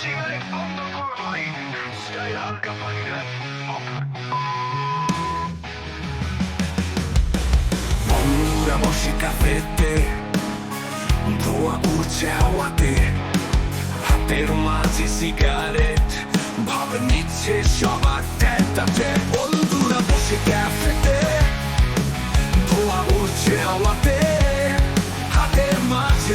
Cigarette বন্ধ কর ভাই স্টাইল হালকা পানিরা বন্ধুরা বসে কাফেতে ধোয়া উঠছে হাওয়াতে হাতের মাঝে সিগারেট ভাবে নিচ্ছে সবার ট্যাটাতে বন্ধুরা বসে ক্যাফেতে ধোয়া উঠছে হাওয়াতে হাতের মাঝে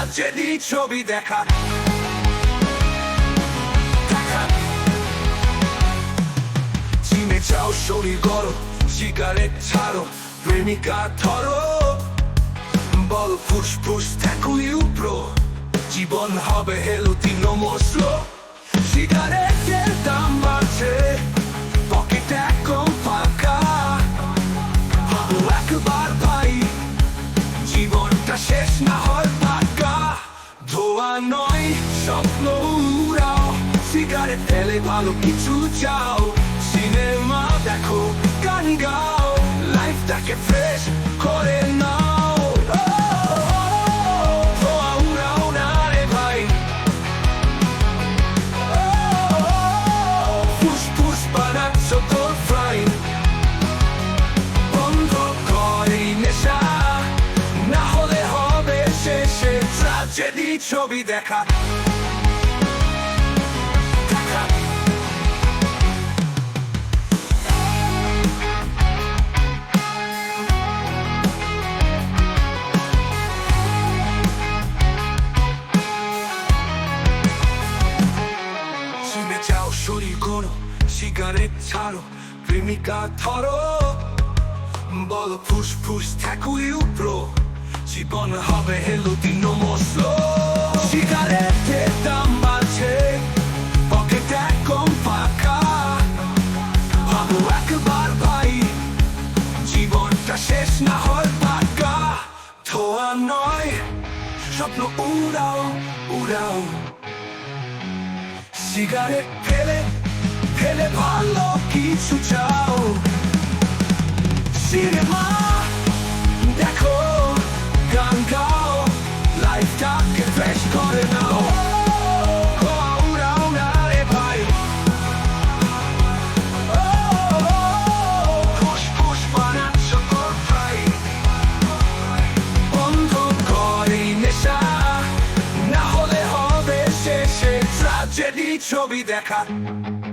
ট্রাজেডি ছবি দেখা। চিনে চাও শরীর গরম সিগারেট ছাড়ো, প্রেমিকা ধরো। বল, ফুসফুস, থাকুই জীবন হবে হেলুতি নমস্ল সিগারেটের স্বপ্ন উড়াও সিগারেট ফেলে ভালো কিছু চাও সিনেমা দেখো গান গাও লাইফটাকে ফ্রেশ করে নাও ধোঁয়া উড়াও না রে ভাই ফুসফুস বানাচ্ছ ট্রাজেডি ছবি দেখা। যাও শরীর করো সিগারেট ছাড়ো প্রেমিকা ধরো। বল ফুসফুস থাকুই উপরো। জীবন হবে হেলুতি নমস্ল সিগারেটের দাম বাড়ছে পকেট একদম ফাঁকা। ভাবো একবার ভাই, জীবনটা শেষ না হয় ফাঁকা ধোয়া নয়, স্বপ্ন উড়াও উড়াও। সিগারেট ফেলে ফেলে ভালো কিছু চাও। সিনেমা না হলে হবে শেষে ট্রাজেডি ছবি দেখা।